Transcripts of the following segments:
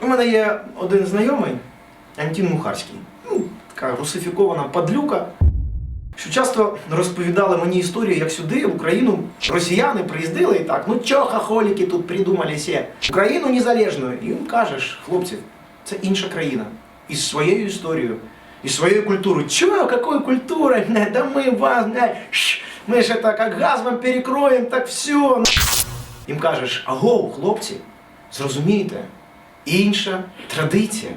У мене є один знайомий, Антін Мухарський. Ну, така русифікована падлюка, що часто розповідали мені історію, як сюди, в Україну, росіяни приїздили і так, ну чо хахоліки тут придумали? Україну незалежну. І їм кажеш, хлопці, це інша країна. Із своєю історією, із своєю культурою. Чого, якою культурою? Не, да ми вас, не, ш, ми ж это, як газ вам перекроємо, так все. Їм кажеш, аго, хлопці, зрозумієте, інша традиція,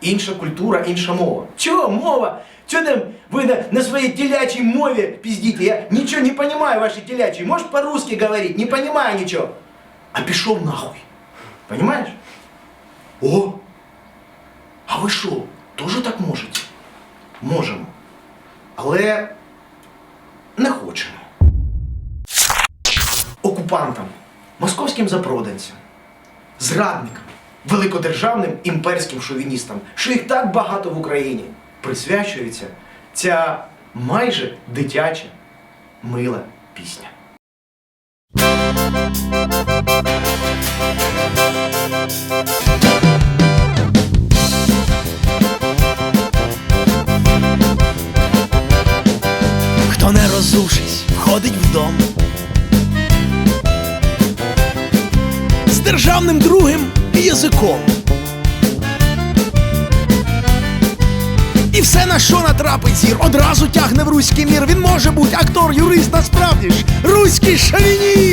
інша культура, інша мова. Чого мова? Чого там ви на, на своїй телячій мові піздите? Я нічого не понимаю вашей телячій. Можеш по-русски говорить? Не понимаю нічого. А пішов нахуй. Понимаєш? О! А ви що, теж так можете? Можемо. Але не хочемо. Окупантам, московським запроданцям, зрадникам, великодержавним імперським шовіністам, що їх так багато в Україні, присвячується ця майже дитяча мила пісня. Хто не розушись, входить в дом. З державним другим язиком. І все на що натрапить зір, одразу тягне в руський мір. Він може бути актор, юрист, насправді ж руський шовініст.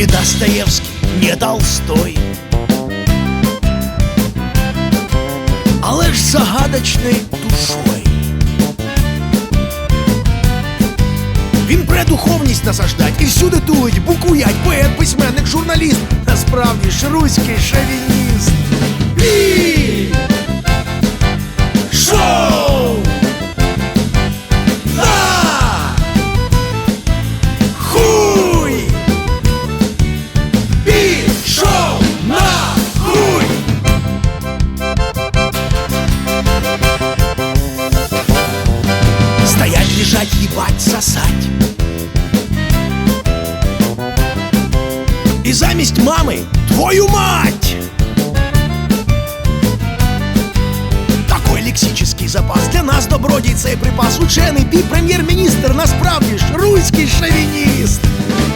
Не Достоевский, не Толстой. Але ж загадочной душой. Він предуховність насаждать і всюди тулить, букуять, поет, письменник, журналіст. Насправді ж руський шовініст. ебать, сосать. І замість мами твою мать! Такой лексический запас для нас добродій цей припас. Учений пі прем'єр-міністр, насправді ж руський шовініст. Пі!